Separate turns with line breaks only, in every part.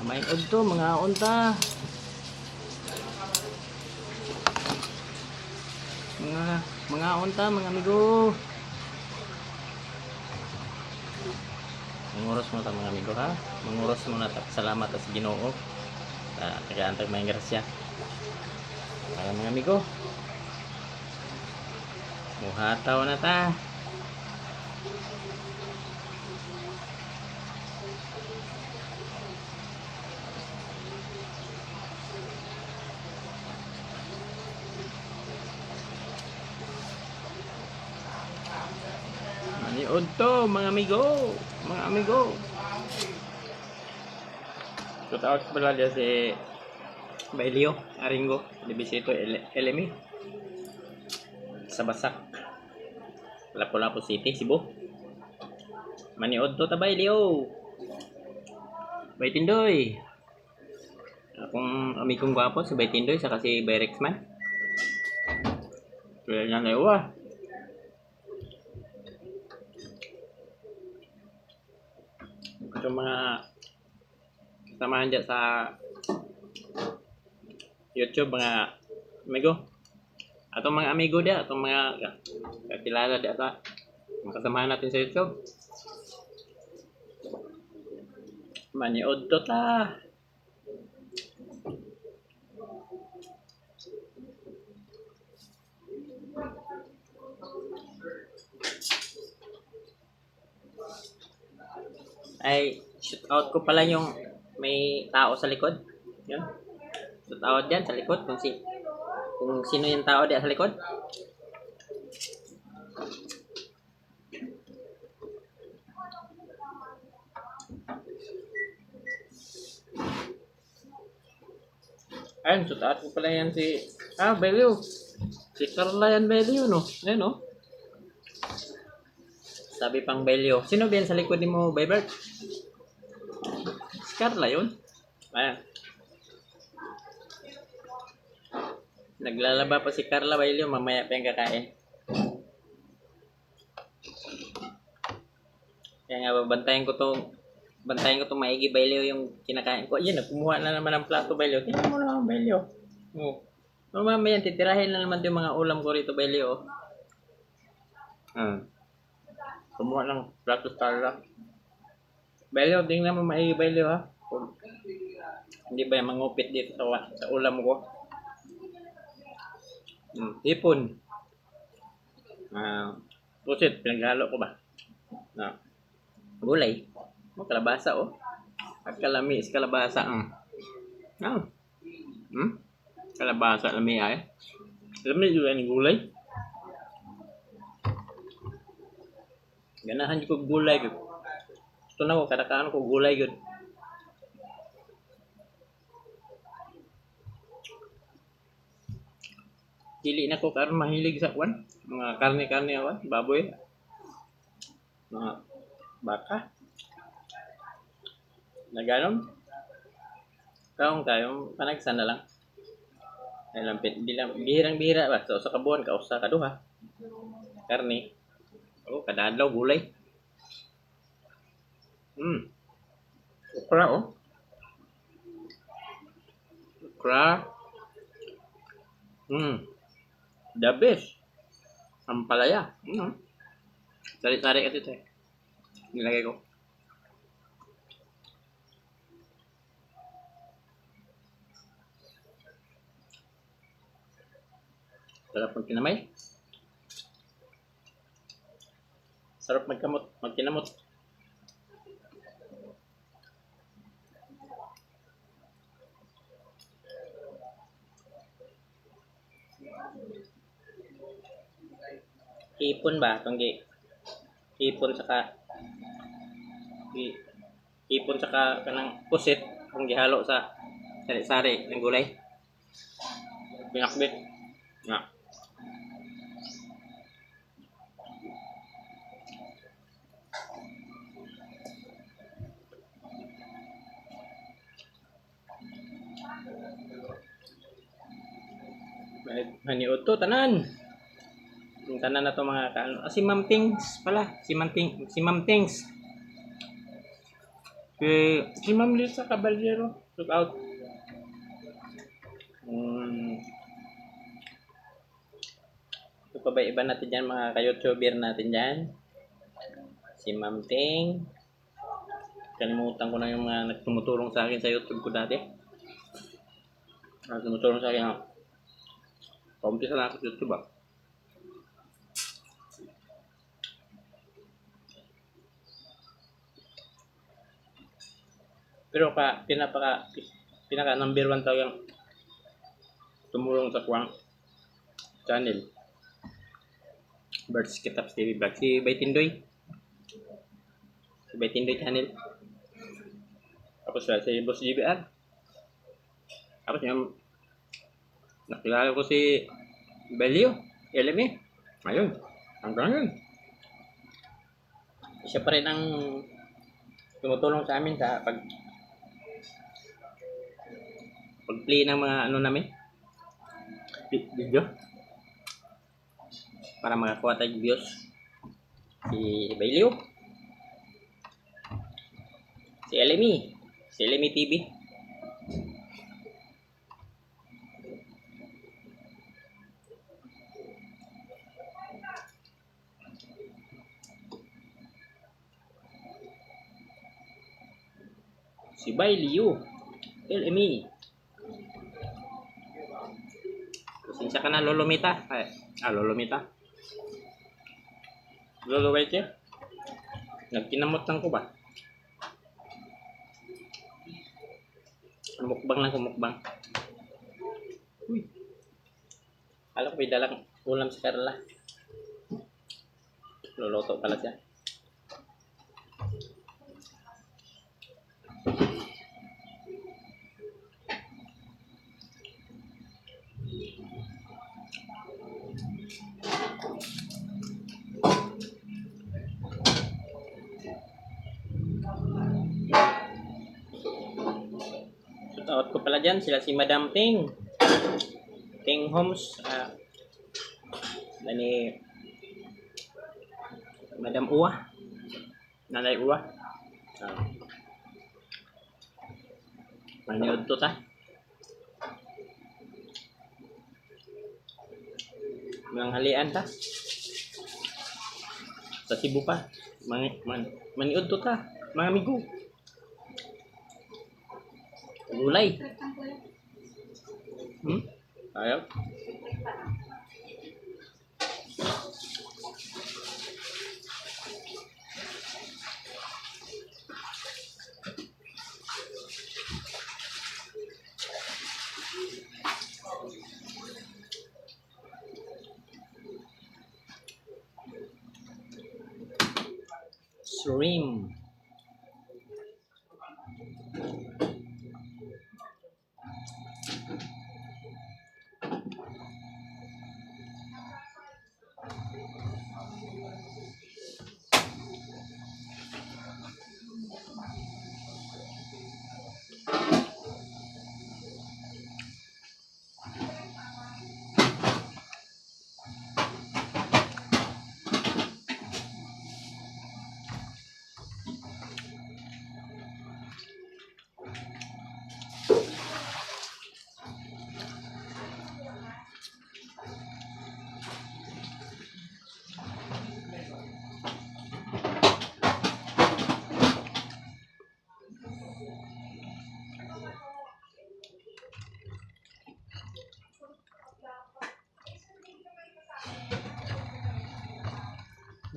May to mga unta. Mga mga unta, mga amigo. Manguros mo ta mga amigo ha. Manguros mo na ta salamat sa Ginoo. Sa tagaantag may grasya. Para mga amigo. Muhataw na ta. To, mga amigo. Mga amigo. Shout out pala dia si Bailio, Aringo, Libisito, LME. Sa Basak. Lapu-Lapu City, Cebu. Maniod to ta Bailio. Baitindoy. Akong amigong gwapo si Baitindoy saka si Bayrexman. Kaya niya na iwa. Ito mga samahan dyan sa YouTube mga amigo. Atong mga amigo dia, atong mga kakilala dia sa mga kasamahan natin sa YouTube. Maniod to ta. Ay shoot out ko pala yung may tao sa likod. Yun. Shoot out dyan sa likod kung si kung sino yung tao diyan sa likod. Ayun, shoot out ko pala yan si Ah, Belio. Si Carla yan Belio, no? Ayun, no? Sabi pang Belio. Sino ba yan sa likod ni mo, Baybert? Carla yun. Ayan. Naglalaba pa si Carla Bailio, mamaya pa yung kakain. Kaya nga, babantayan ko tong bantayan ko tong maigi Bailio yung kinakain ko. Ayun, kumuha na naman ng plato Bailio. Tingnan mo naman Bailio. Oh. No, mamaya, titirahin na naman yung mga ulam ko rito Bailio. Hmm. Kumuha ng plato Carla. Bailio, tingnan mo maigi Bailio ha. Kung hindi ba yung mangupit dito sa, sa ulam ko? Hmm, hipon. Ah, pusit, pinaghalo ko ba? Na, gulay. Oh, kalabasa oh. At kalami is kalabasa. Mm. Ah. Hmm? Kalabasa lami ay. Lami juga ni gulay. Ganahan ko gulay gud. Ito na ko kadakaan ko gulay gud. Dili na ko karon mahilig sa kwan. Mga karne-karne awan, baboy. Mga baka. Na ganon. Kaong kayong panagsan na lang. Ay lampit, di lang, bihirang-bihira ba? So, sa kabuan, kausa, kaduha. Karne. Oh, kadadlaw, gulay. Hmm. Okra, oh. Okra. Hmm. The best. Ang palaya. Sari-sari kasi ito eh. Nilagay ko. Sarap magkinamay. Sarap magkamot, magkinamot. Hipon ba? Itong gi hipon saka gi hipon saka kanang pusit kung gihalo sa sari-sari ng gulay. Pinakbit. Nga. Maniod to, tanan. Yung tanan na to mga kaano. Ah, si Ma'am Tings pala. Si Ma'am Ting, si Ma'am Tings. Si, si Ma'am Lisa Caballero. Look out. Um, ito pa ba iba natin dyan mga ka-youtuber natin dyan? Si Ma'am Ting. Kalimutan ko na yung mga nagtumutulong sa akin sa YouTube ko dati. Ah, tumutulong sa akin ha. Paumpisa na ako sa YouTube ah. Pero ka, pinapaka, pinaka number one talagang tumulong sa Kwang channel. Birds Kitaps TV Vlog. Si Baitindoy. Si Baitindoy channel. Tapos uh, si Boss GBR. Tapos yung nakilala ko si Belio. LME. Ayun. Hanggang yun. Siya pa rin ang tumutulong sa amin sa pag pag-play ng mga ano namin? Vi- video? Para makakuha tayong views. Si Bailio. Si LME si LME TV si Bailio. LME Pasensya ka na, Lolomita. Ay, ah, Lolomita. Lolo Weche. Nagkinamot lang ko ba? Mukbang lang kumukbang. Uy. Alam ko may dalang ulam si Carla. Luluto pala siya. Ko pala dyan, sila si Madam Ting. Ting Homes. Ah, nani Madam Uwa. Nanay Uwa. Ah. Manood to ta. Mga halian ta. Sa Cebu pa. Man, man, maniod to ta. Mga amigo. Gulay. Hmm? Ayaw? Shrimp.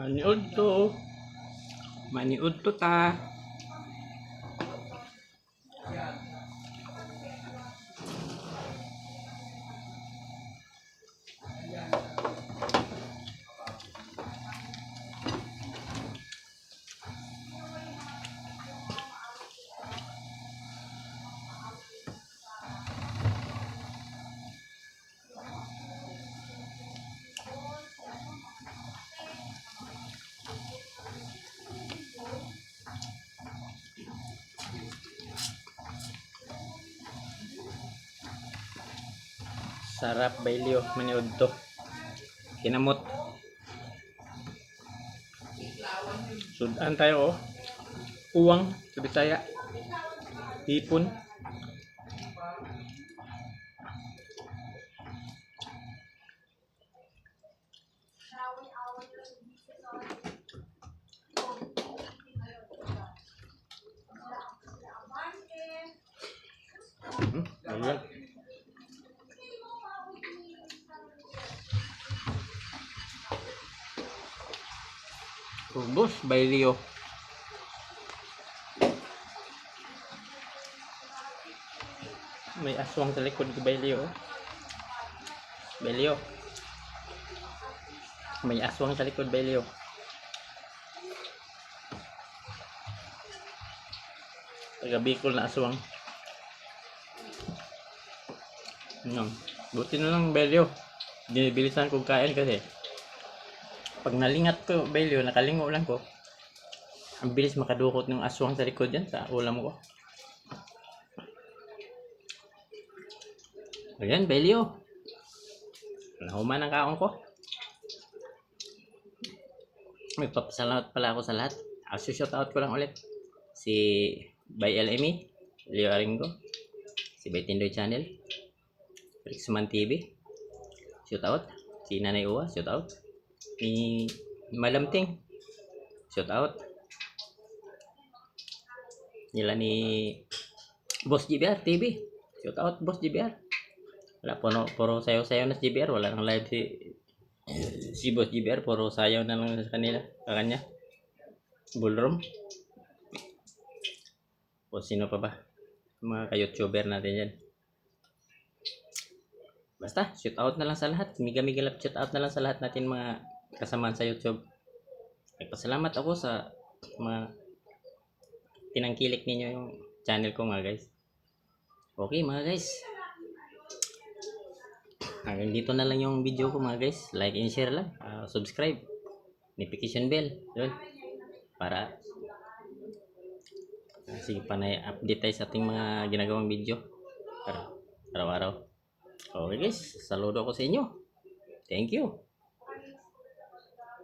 Maniud to. Maniud to ta. Sarap bailyo, maniud to. Kinamot. Sudan tayo oh. Uwang sa Bisaya. Hipon. Hmm, ayan. Ubus, Bailio. May aswang sa likod ko, Bailio. Bailio. May aswang sa likod, Bailio. Taga Bicol na aswang. Ano? Buti na lang, Belio. Dinibilisan kong kain kasi pag nalingat ko, Belio, nakalingo lang ko. Ang bilis makadukot ng aswang sa likod yan sa ulam ko. Ayan, Belio. Nahuman ang kaon ko. May papasalamat pala ako sa lahat. Aso shout out ko lang ulit. Si Bay LME, Leo Aringo, si Bay Tindoy Channel, Rixman TV, shout out. Si Nanay Uwa, shout out. Ni Malamting, shout out. Nila ni Boss GBR TV, shout out Boss GBR. Wala, puro, puro sayaw-sayaw na si GBR. Wala nang live si si Boss GBR. Puro sayaw na lang sa kanila. Sa kanya. Bullroom. O sino pa ba? Mga ka-YouTuber natin yan. Basta, shoot out na lang sa lahat. Miga-miga lang shoot out na lang sa lahat natin mga kasamaan sa YouTube. Nagpasalamat ako sa mga tinangkilik ninyo yung channel ko mga guys. Okay mga guys. Hanggang dito na lang yung video ko mga guys. Like and share lang. Ah, subscribe. Notification bell. Yun. Para Ah, sige pa na update tayo sa ating mga ginagawang video. Araw-araw. Okay guys, saludo ko sa inyo. Thank you.